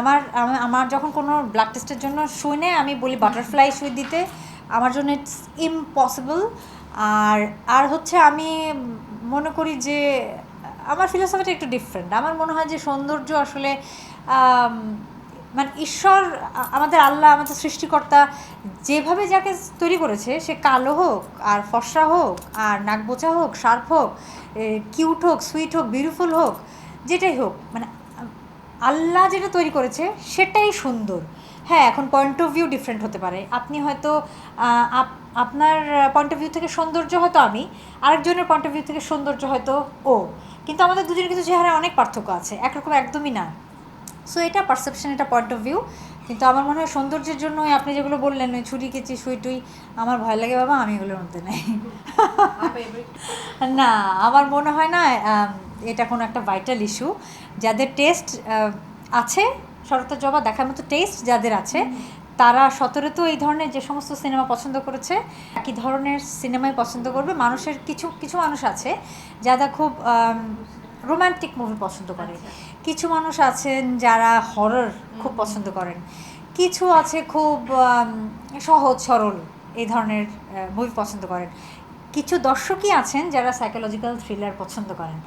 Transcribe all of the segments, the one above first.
আমার আমার যখন কোনো ব্লাড টেস্টের জন্য সুই নেয় আমি বলি বাটারফ্লাই সুই দিতে, আমার জন্য ইটস ইম্পসিবল আর আর হচ্ছে আমি মনে করি যে, আমার ফিলোসফিটা একটু ডিফারেন্ট আমার মনে হয় যে সৌন্দর্য আসলে মানে ঈশ্বর, আমাদের আল্লাহ, আমাদের সৃষ্টিকর্তা যেভাবে যাকে তৈরি করেছে, সে কালো হোক, আর ফর্সা হোক, আর নাক বোচা হোক, শার্প হোক কিউট হোক সুইট হোক বিউটিফুল হোক, যেটাই হোক মানে আল্লাহ যেটা তৈরি করেছে সেটাই সুন্দর। হ্যাঁ এখন পয়েন্ট অফ ভিউ ডিফারেন্ট হতে পারে। আপনি হয়তো আপ- আপনার পয়েন্ট অফ ভিউ থেকে সৌন্দর্য হয়তো আমি আরেকজনের পয়েন্ট অফ ভিউ থেকে সৌন্দর্য হয়তো ও। কিন্তু আমাদের দুজনের কিন্তু চেহারায় অনেক পার্থক্য আছে একরকম একদমই না। সো এটা পারসেপশন এটা পয়েন্ট অফ ভিউ কিন্তু আমার মনে হয় সৌন্দর্যের জন্য আপনি যেগুলো বললেন ওই ছুরি কেচি সুই টুই আমার ভয় লাগে বাবা আমি এগুলোর মধ্যে নেই। না আমার মনে হয় না এটা কোনো একটা ভাইটাল ইস্যু যাদের টেস্ট আছে শরতের জবা দেখার মতো টেস্ট যাদের আছে তারা সতেরোতে এই ধরনের যে সমস্ত সিনেমা পছন্দ করেছে একই ধরনের সিনেমাই পছন্দ করবে। মানুষের কিছু কিছু মানুষ আছে যারা খুব রোমান্টিক মুভি পছন্দ করে। কিছু মানুষ আছেন যারা হরর খুব পছন্দ করেন। কিছু আছে খুব সহজ সরল এই ধরনের মুভি পছন্দ করেন। কিছু দর্শকই আছেন যারা সাইকোলজিক্যাল থ্রিলার পছন্দ করেন।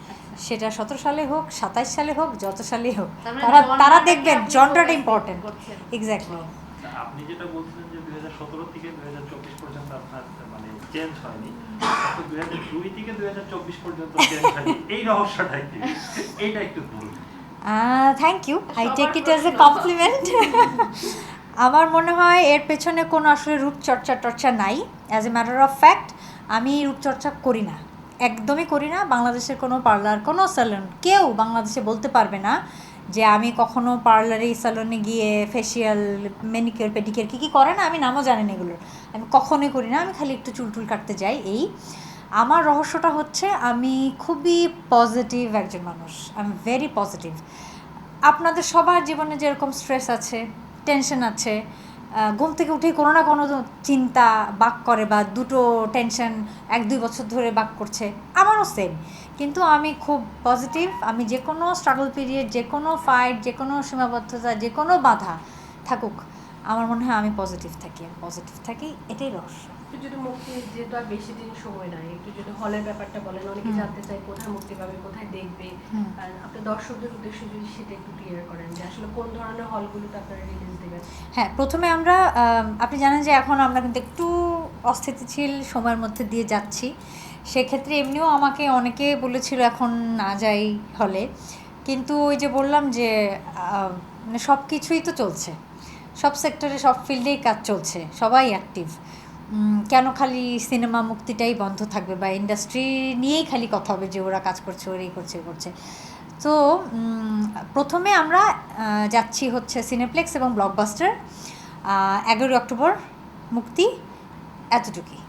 সেটা সতেরো সালে হোক সাতাইশ সালে হোক যত সালেই হোক মানে তারা তারা দেখবেন জনরাটা ইম্পর্টেন্ট। এক্স্যাক্টলি আপনি যেটা বলছিলেন যে দুই হাজার সতেরো থেকে দুই হাজার চব্বিশ পর্যন্ত আপনার মানে চেঞ্জ হয়নি। দুই হাজার দুই থেকে দুই হাজার চব্বিশ পর্যন্ত চেঞ্জ হয়নি। এই রহস্যটা কি? এইটা একটু বলুন। Thank you I take it as a compliment আমার মনে হয় এর পেছনে কোনো আসলে রূপচর্চা টর্চা নাই। As a matter of fact আমি রূপচর্চা করি না। একদমই করি না। বাংলাদেশের কোনো পার্লার, কোনো স্যালন, কেউ বাংলাদেশে বলতে পারবে না যে আমি কখনো পার্লারে, স্যালনে গিয়ে ফেসিয়াল মেনিকিওর পেডিকিওর কী কী করে না, আমি নামও জানি না এগুলোর। আমি কখনোই করি না। আমি খালি একটু চুল টুল কাটতে যাই এই। আমার রহস্যটা হচ্ছে আমি খুবই পজিটিভ একজন মানুষ। আই এম ভেরি পজিটিভ আপনাদের সবার জীবনে যেরকম স্ট্রেস আছে টেনশন আছে ঘুম থেকে উঠে কোনো না কোনো চিন্তা বাক করে বা দুটো টেনশন এক দুই বছর ধরে বাক করছে। আমারও সেম কিন্তু আমি খুব পজিটিভ আমি যে কোনো স্ট্রাগল পিরিয়ড যে কোনো ফাইট যে কোনো সীমাবদ্ধতা, যে কোনো বাধা থাকুক, আমার মনে হয় আমি পজিটিভ থাকি। আমি পজিটিভ থাকি, এটাই রহস্য। একটু যদি মুক্তি যেহেতু আর বেশি দিন সময় নাই একটু যদি হলের ব্যাপারটা বলেন অনেকে জানতে চায় কোথায় মুক্তি পাবে কোথায় দেখবে। হুম। আর আপনি দর্শকদের উদ্দেশ্যে যদি সেটা একটু ক্লিয়ার করেন যে আসলে কোন ধরনের হলগুলোতে আপনারা রিলিজ দেবেন? হ্যাঁ প্রথমে আমরা আপনি জানেন যে এখন আমরা কিন্তু একটু অস্থিতিশীল সময়ের মধ্যে দিয়ে যাচ্ছি। সেক্ষেত্রে এমনিও আমাকে অনেকে বলেছিল এখন না যাই হলে কিন্তু ওই যে বললাম যে মানে সব কিছুই তো চলছে। সব সেক্টরে সব ফিল্ডেই কাজ চলছে। সবাই অ্যাক্টিভ কেন খালি সিনেমা মুক্তিটাই বন্ধ থাকবে বা ইন্ডাস্ট্রি নিয়েই খালি কথা হবে যে ওরা কাজ করছে, ওরা এই করছে করছে। তো প্রথমে আমরা যাচ্ছি হচ্ছে সিনেপ্লেক্স এবং ব্লকবাস্টার এগারোই অক্টোবর মুক্তি, এতটুকুই।